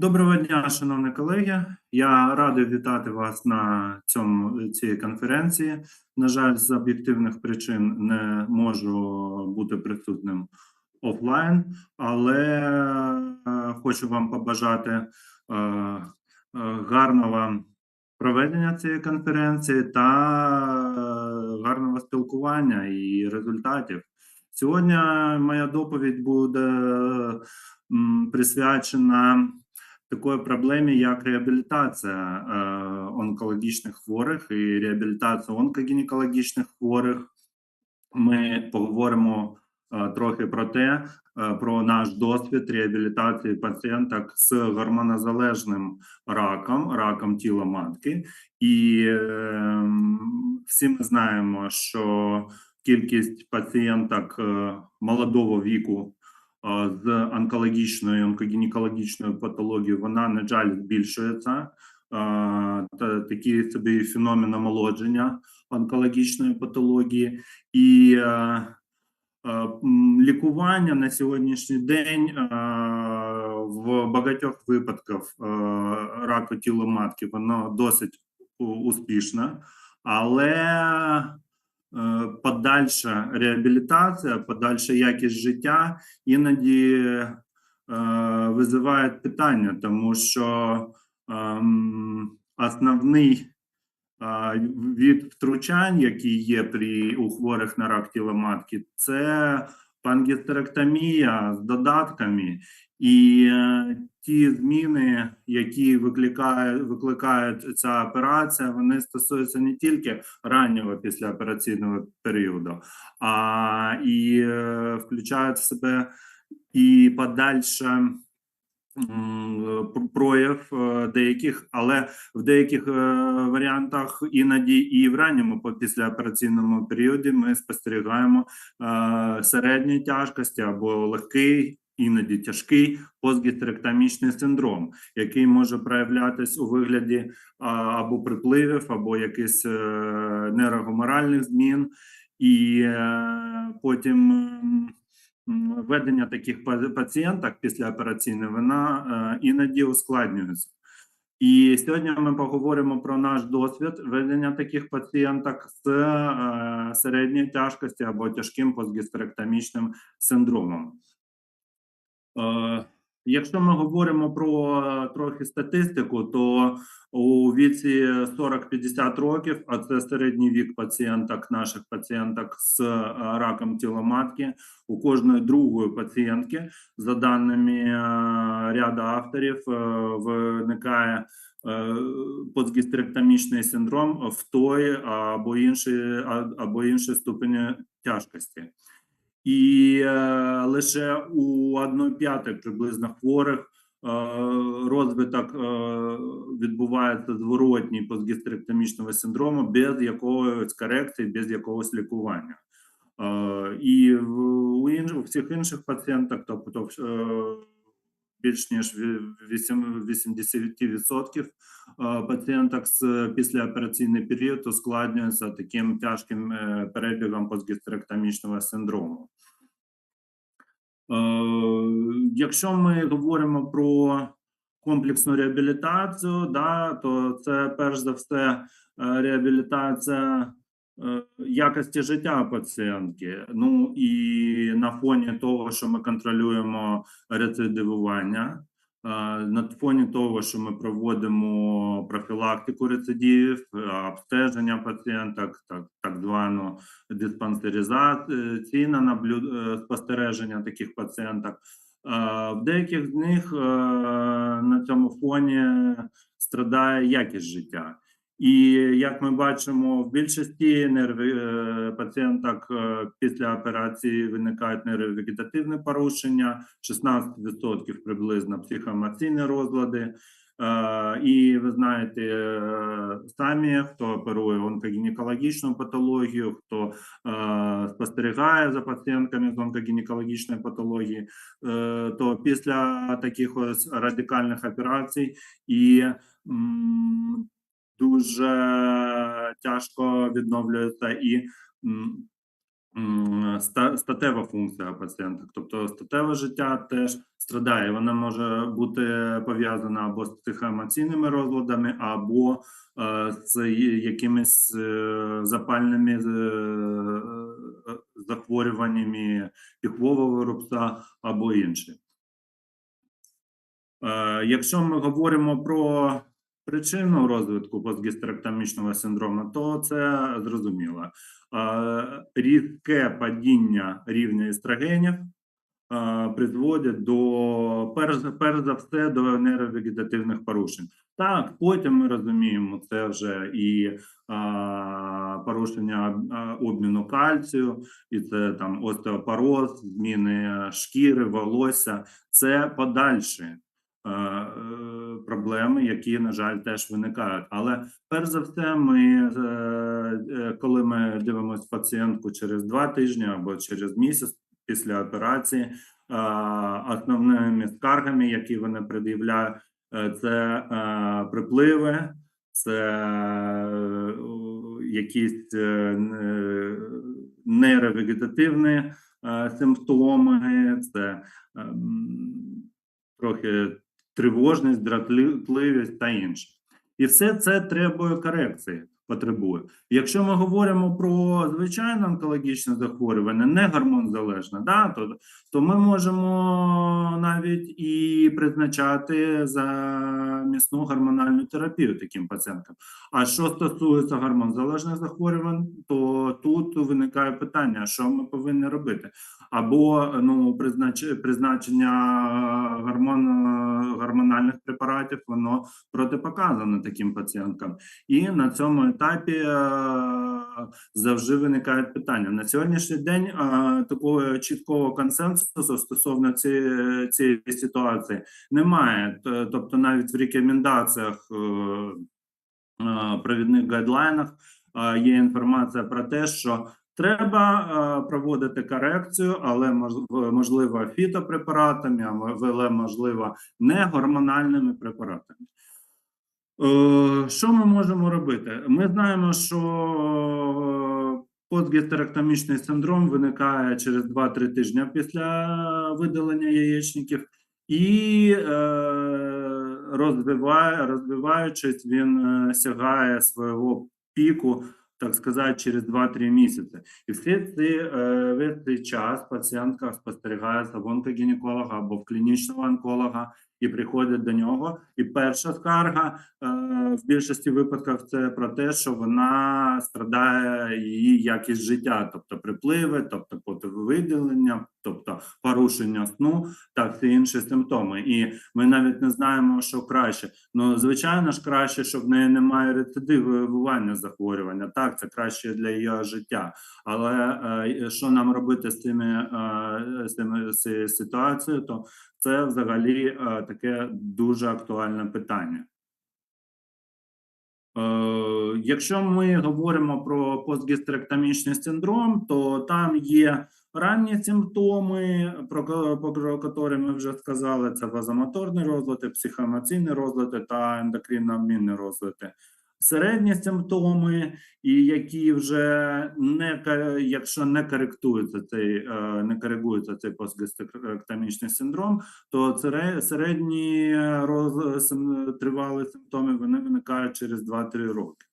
Доброго дня, шановні колеги. Я радий вітати вас на цьому цій конференції. На жаль, з об'єктивних причин не можу бути присутнім офлайн, але е, хочу вам побажати е, е, гарного проведення цієї конференції та гарного спілкування і результатів. Сьогодні моя доповідь буде присвячена такої проблемі, як реабілітація е, онкологічних хворих і реабілітація онкогінекологічних хворих. Ми поговоримо е, трохи про те, е, про наш досвід реабілітації пацієнток з гормонозалежним раком, раком тіла матки. І е, всі ми знаємо, що кількість пацієнток молодого віку з онкологічною онкогінекологічною патологією, вона, на жаль, збільшується. Е, та такий собі феномен омолодження онкологічної патології і е, е, лікування на сьогоднішній день е, в багатьох випадках е, раку тіла матки воно досить успішне, але е, подальша реабілітація, подальша якість життя іноді е, визиває питання, тому що ем, основний від втручань, які є при у хворих на рак тіла матки, це пангістеректомія з додатками, і е, ті зміни, які викликає, викликають ця операція, вони стосуються не тільки раннього післяопераційного періоду, а і е, включають в себе і подальше прояв е, деяких, але в деяких варіантах іноді і в ранньому післяопераційному періоді ми спостерігаємо середньої тяжкості або легкий. Іноді тяжкий постгістеректомічний синдром, який може проявлятись у вигляді або припливів, або якихось е, нейрогуморальних змін, і е, потім ведення таких па- пацієнток післяопераційне вона е, іноді ускладнюється. І сьогодні ми поговоримо про наш досвід ведення таких пацієнток з середньої тяжкості або тяжким постгістеректомічним синдромом. Е, Якщо ми говоримо про е, трохи статистику, то у віці 40-50 років, а це середній вік пацієнток, наших пацієнток з е, раком тіла матки, у кожної другої пацієнтки, за даними ряду авторів, виникає е, синдром в той або іншій або іншій ступені тяжкості. І е, лише у 1 п'ятої приблизно хворих е, розвиток е, відбувається зворотній постгістеректомічного синдрому без якоїсь корекції, без якогось лікування. Е, і в, у, інш, у всіх інших пацієнтах, тобто е, більш ніж ві- вісім- 80% е, пацієнток з післяопераційний період ускладнюється таким тяжким е, перебігом постгістеректомічного синдрому. Е, Якщо ми говоримо про комплексну реабілітацію, да, то це перш за все реабілітація якості життя пацієнтки. Ну і на фоні того, що ми контролюємо рецидивування, е, на фоні того, що ми проводимо профілактику рецидивів, е, обстеження пацієнток, так, так звану диспансеризаційне наблю- е, спостереження таких пацієнток. Е, В деяких з них е, на цьому фоні страдає якість життя. І як ми бачимо, в більшості нерви е, пацієнток е, після операції виникають нейровегетативні порушення, 16% приблизно психоемоційні розлади. Е, І ви знаєте самі, хто оперує онкогінекологічну патологію, хто спостерігає за пацієнтками з онкогінекологічної патології, то після таких ось радикальних операцій і дуже тяжко відновлюється і статева функція пацієнта. Тобто статеве життя теж страдає. Вона може бути пов'язана або з психоемоційними розладами, або е, з якимись е, запальними е, захворюваннями піхвового рубця або інші. Якщо ми говоримо про причину розвитку постгістеректомічного синдрому, то це зрозуміло. Е, Різке падіння рівня естрогенів призводять до перш, перш за все до нейровегетативних порушень. Так, потім ми розуміємо, це вже і а, порушення обміну кальцію, і це там остеопороз, зміни шкіри, волосся. Це подальші е, е, проблеми, які, на жаль, теж виникають. Але перш за все, ми, е, е, коли ми дивимося пацієнтку через два тижні або через місяць після операції, е, основними скаргами, які вони пред'являють, е, це е, припливи, це е, якісь е, нейровегетативні е, симптоми, це ем, трохи тривожність, дратливість та інше. І все це требує корекції, потребує. Якщо ми говоримо про звичайне онкологічне захворювання, не гормонзалежне, да, то, то ми можемо навіть і призначати за місну гормональну терапію таким пацієнтам. А що стосується гормонзалежних захворювань, то тут виникає питання, що ми повинні робити або ну признач, призначення гормон, гормональних препаратів воно протипоказане таким пацієнткам. І на цьому етапі е, завжди виникають питання. На сьогоднішній день е, такого чіткого консенсусу стосовно цієї, цієї ситуації немає. Тобто, навіть в рекомендаціях е, провідних гайдлайнах є інформація про те, що треба проводити корекцію, але мож- можливо фітопрепаратами, але можливо не гормональними препаратами. Е, Що ми можемо робити? Ми знаємо, що постгістеректомічний синдром виникає через 2-3 тижні після видалення яєчників, і е, розвиваючись, він е, сягає свого піку, так сказати, через 2-3 місяці. І всі ці, е, весь цей час пацієнтка спостерігається в онкогінеколога або в клінічного онколога і приходять до нього. І перша скарга е, в більшості випадків це про те, що вона страдає її якість життя, тобто припливи, тобто потовиділення, тобто порушення сну та всі інші симптоми. І ми навіть не знаємо, що краще. Ну звичайно ж, краще, щоб в неї немає рецидивування захворювання. Так, це краще для її життя. Але е, що нам робити з цими е, з цими з ситуацією, то це взагалі е, таке дуже актуальне питання. Е, Якщо ми говоримо про постгістеректомічний синдром, то там є ранні симптоми, про, про які ми вже сказали: це вазомоторні розлади, психоемоційні розлади та ендокринно-обмінні розлади. Середні симптоми, і які вже не якщо не коректується цей, е, не коригується цей постгістеректомічний синдром, то сере- середні роз, тривалі симптоми вони виникають через 2-3 роки.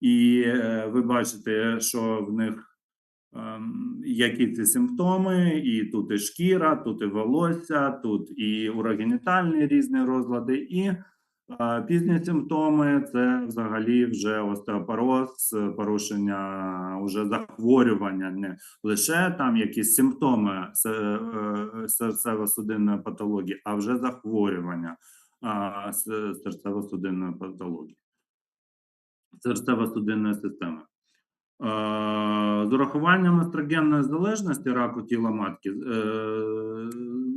І е, ви бачите, що в них які ці симптоми, і тут і шкіра, тут і волосся, тут і урогенітальні різні розлади, і е, пізні симптоми це взагалі вже остеопороз, порушення уже захворювання, не лише там якісь симптоми е, серцево-судинної патології, а вже захворювання серцево-судинної патології, серцево-судинної системи. Е, З урахуванням естрогенної залежності раку тіла матки, е,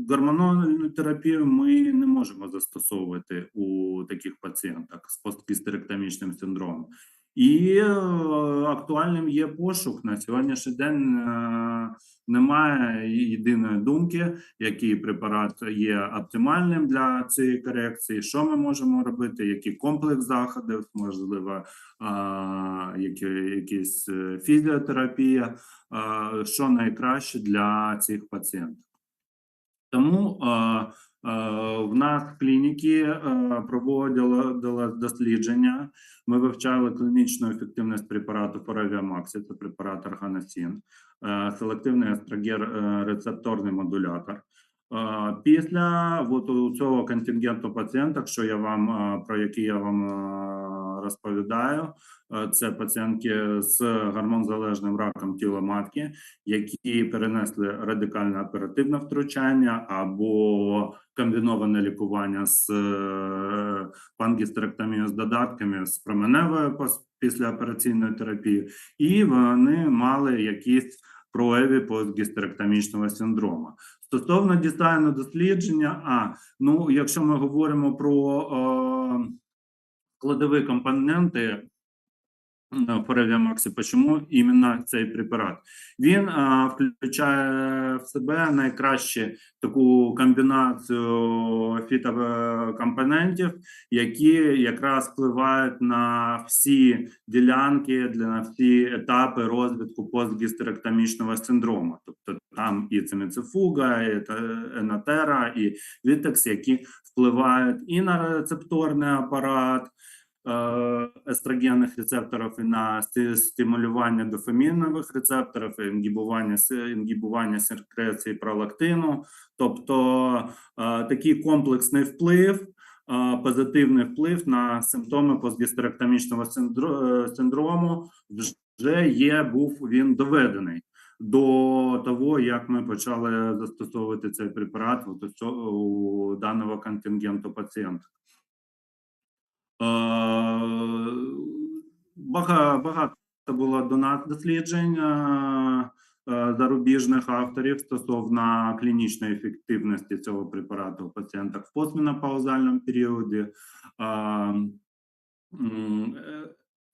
гормональну терапію ми не можемо застосовувати у таких пацієнтах з посткістеректомічним синдромом. І е, актуальним є пошук на сьогоднішній день. е, Немає єдиної думки, який препарат є оптимальним для цієї корекції, що ми можемо робити, який комплекс заходів, можливо, які, якісь е, фізіотерапія, що найкраще для цих пацієнтів. Тому в нас в клініці проводили дослідження. Ми вивчали клінічну ефективність препарату Форавіамаксі, це препарат Арганасін, е, селективний естрогер е, рецепторний модулятор. Після от цього контингенту пацієнток, що я вам про які я вам розповідаю, це пацієнтки з гормонзалежним раком тіла матки, які перенесли радикальне оперативне втручання або комбіноване лікування з е, пангістеректомією з додатками з променевою післяопераційної терапії, і вони мали якісь прояви постгістеректомічного синдрому. Стосовно дизайну дослідження, а ну, якщо ми говоримо про е, кладові компоненти Форевіамаксі, чому іменно цей препарат? Він а, включає в себе найкраще таку комбінацію фітокомпонентів, які якраз впливають на всі ділянки, для на всі етапи розвитку постгістеректомічного синдрому. Тобто там і цимицифуга, і енотера, і вітекс, які впливають і на рецепторний апарат, е, естрогенних рецепторів і на стимулювання дофамінових рецепторів, і інгібування, інгібування секреції пролактину. Тобто е, такий комплексний вплив, е, позитивний вплив на симптоми постгістеректомічного е, синдрому вже є, був він доведений. До того, як ми почали застосовувати цей препарат у, даного контингенту пацієнтів. Бага- Багато було до нас досліджень зарубіжних авторів стосовно клінічної ефективності цього препарату у пацієнтах в постменопаузальному періоді. Е,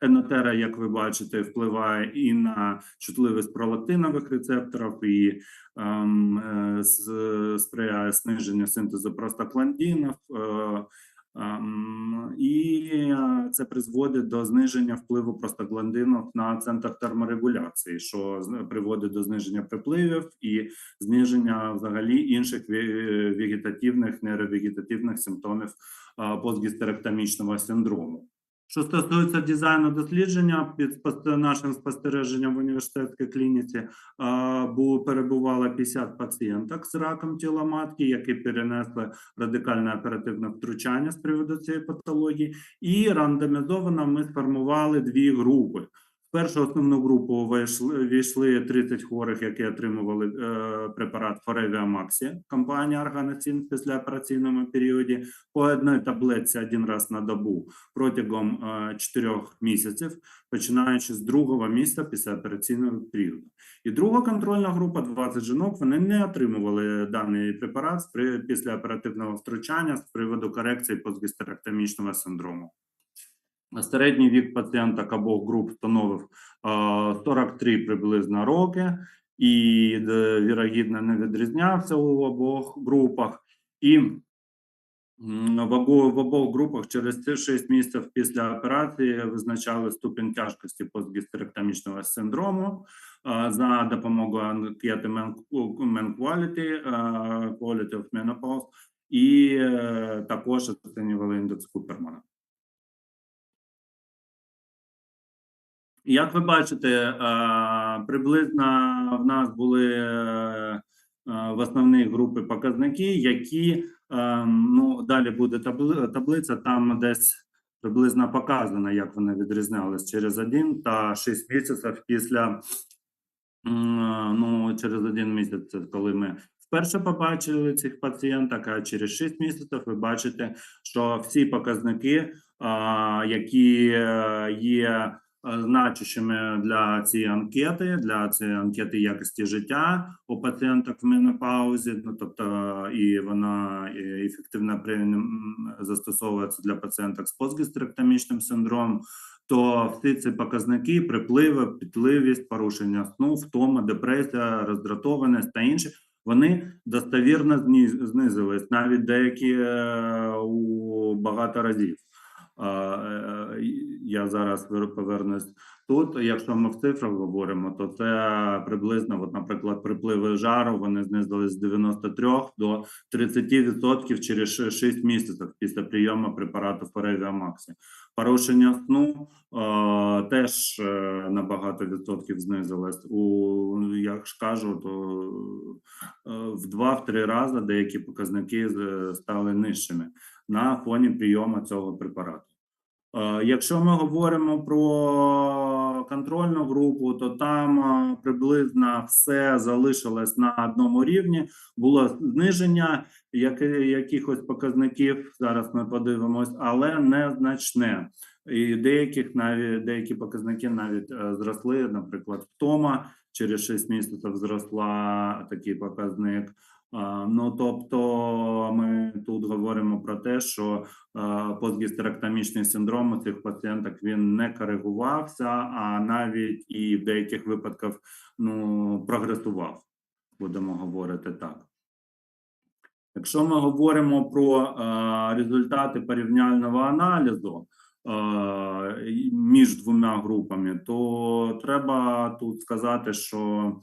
Енотера, як ви бачите, впливає і на чутливість пролактинових рецепторів, і ем, е, сприяє зниженню синтезу простакландінів. Е, І е, це призводить до зниження впливу простагландинів на центр терморегуляції, що приводить до зниження припливів і зниження взагалі інших ве- вегетативних нейровегетативних симптомів е, постгістеректомічного синдрому. Що стосується дизайну дослідження, під нашим спостереженням в університетській клініці було бу- перебувало 50 пацієнток з раком тіла матки, які перенесли радикальне оперативне втручання з приводу цієї патології, і рандомізовано ми сформували дві групи. Першу основну групу війшли 30 хворих, які отримували е, препарат Форевіамаксі, компанія Арганацин в післяопераційному періоді, по одній таблетці один раз на добу протягом е, 4 місяців, починаючи з другого місяця післяопераційного періоду. І друга контрольна група 20 жінок. Вони не отримували даний препарат після оперативного втручання з приводу корекції постгістеректомічного синдрому. Середній вік пацієнток обох груп становив е, 43 приблизно роки, і е, вірогідно не відрізнявся у обох групах. І в обох, в обох групах через ці 6 місяців після операції визначали ступінь тяжкості постгістеректомічного синдрому за допомогою анкети Men Quality, Quality of Menopause, і е, також оцінювали індекс Купермана. Як ви бачите, е, приблизно в нас були е, е, в основній групі показники, які ну далі буде таблиця, там десь приблизно показано, як вони відрізнялись через один та 6 місяців після ну через один місяць, коли ми вперше побачили цих пацієнток, а через 6 місяців ви бачите, що всі показники, які є значущими для цієї анкети, для цієї анкети якості життя у пацієнток в менопаузі, ну тобто і вона е, ефективно застосовується для пацієнток з постгістеректомічним синдромом. то всі ці показники, припливи, пітливість, порушення сну, втома, депресія, роздратованість та інші, вони достовірно знизились, навіть деякі е, у багато разів. Е, е, Я зараз вер- повернусь тут. Якщо ми в цифрах говоримо, то це приблизно, от, наприклад, припливи жару вони знизились з 93 до 30% через 6 місяців після прийому препарату Форевіа Максі. Порушення сну е, теж на багато відсотків знизилось. У як ж кажу, то е, в два-три рази деякі показники стали нижчими на фоні прийому цього препарату. Е, Якщо ми говоримо про контрольну групу, то там е, приблизно все залишилось на одному рівні. Було зниження яки- якихось показників. Зараз ми подивимось, але незначне. І деяких навіть деякі показники навіть е, зросли. Наприклад, втома через 6 місяців зросла такий показник. Ну, тобто, ми тут говоримо про те, що постгістеректомічний синдром у цих пацієнток він не коригувався, а навіть і в деяких випадках ну, прогресував, будемо говорити так. Якщо ми говоримо про результати порівняльного аналізу між двома групами, то треба тут сказати, що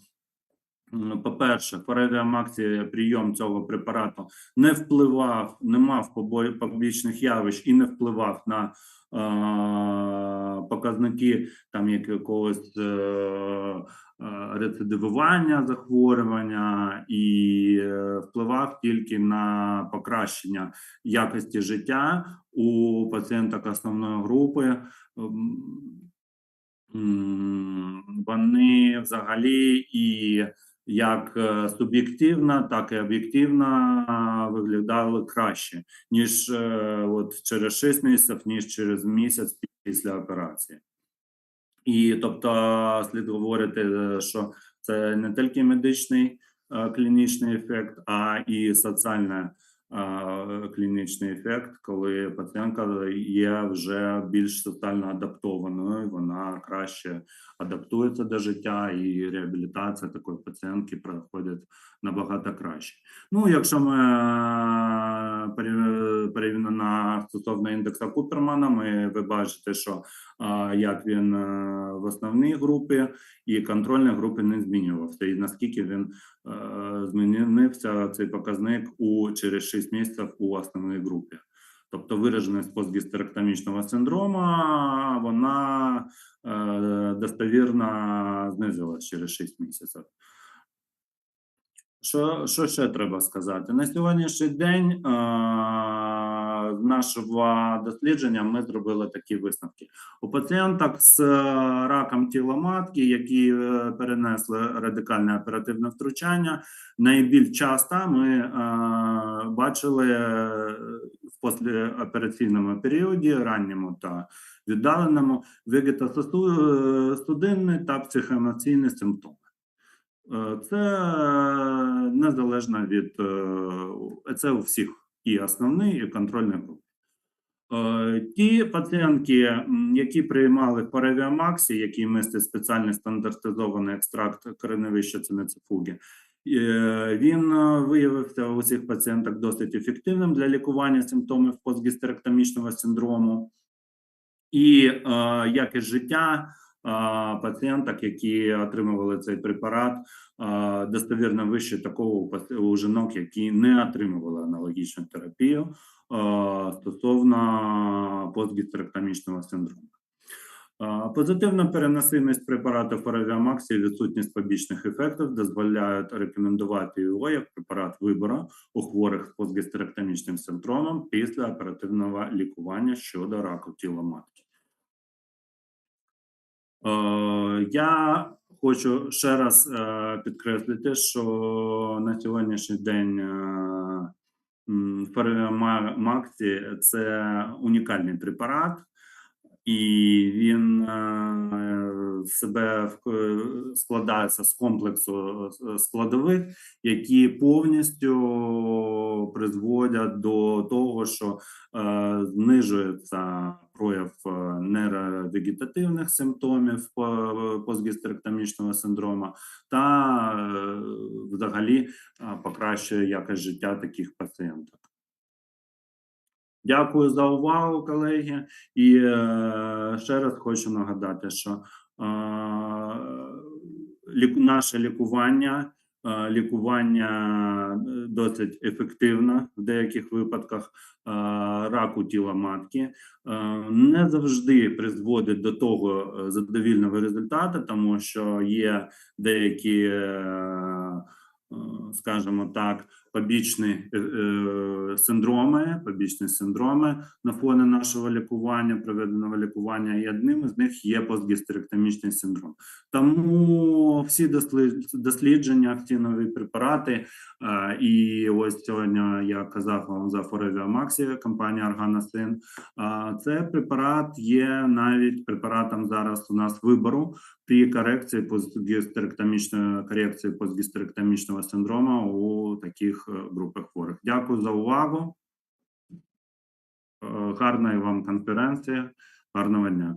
По-перше, Максі прийом цього препарату не впливав, не мав побічних явищ і не впливав на е, показники там якогось е, рецидивування захворювання і е, впливав тільки на покращення якості життя у пацієнток основної групи. М, м, Вони взагалі і як суб'єктивна, так і об'єктивна виглядали краще, ніж е, от через 6 місяців, ніж через місяць після операції. І тобто слід говорити, е, що це не тільки медичний е, клінічний ефект, а і соціальний е, клінічний ефект, коли пацієнтка є вже більш соціально адаптованою, вона краще адаптується до життя, і реабілітація такої пацієнтки проходить набагато краще. Ну, якщо ми порівняно стосовно індекса Купермана, ми ви бачите, що як він е, в основній групі і контрольній групі не змінювався, і наскільки він е, змінився цей показник у через 6 місяців у основній групі. Тобто вираженість постгістеректомічного синдрома, вона е, достовірно знизилась через 6 місяців. Що, що ще треба сказати? На сьогоднішній день е, нашого дослідження ми зробили такі висновки. У пацієнток з е, раком тіла матки, які е, перенесли радикальне оперативне втручання, найбільш часто ми е, бачили е, в післяопераційному періоді, ранньому та віддаленому, вегетосудинні та психоемоційні симптоми. Е, Це незалежно від е, це у всіх і основний, і контрольний груп. Е, Ті пацієнтки, які приймали Паревіамаксі, який містить спеціальний стандартизований екстракт кореневища цинецифуги, е, він виявився у цих пацієнтах досить ефективним для лікування симптомів постгістеректомічного синдрому. І якість життя пацієнток, які отримували цей препарат, достовірно вище такого у жінок, які не отримували аналогічну терапію стосовно постгістеректомічного синдрому. Позитивна переносимість препарату Форавіамаксі і відсутність побічних ефектів дозволяють рекомендувати його як препарат вибору у хворих з постгістеректомічним синдромом після оперативного лікування щодо раку тіла матки. Е, Я хочу ще раз е, підкреслити, що на сьогоднішній день е, м, це унікальний препарат, і він е, себе складається з комплексу е, складових, які повністю призводять до того, що е, знижується прояв нейровегетативних симптомів по- постгістеректомічного синдрому та взагалі покращує якість життя таких пацієнтів. Дякую за увагу, колеги. І е, ще раз хочу нагадати, що е, ліку- наше лікування, е, лікування е, досить ефективне в деяких випадках е, раку тіла матки. Е, не завжди призводить до того е, задовільного результату, тому що є деякі, е, скажімо так, побічні е, е, синдроми, побічні синдроми на фоні нашого лікування, проведеного лікування, і одним із них є постгістеректомічний синдром. Тому всі дослідження, всі нові препарати, е, і ось сьогодні я казав вам за Форевіамаксі, компанія Органасин. Це препарат є навіть препаратом зараз у нас вибору при корекції постгістеректомічної корекції постгістеректомічного синдрома у таких е, групах хворих. Дякую за увагу. Е, Гарної вам конференції, гарного дня.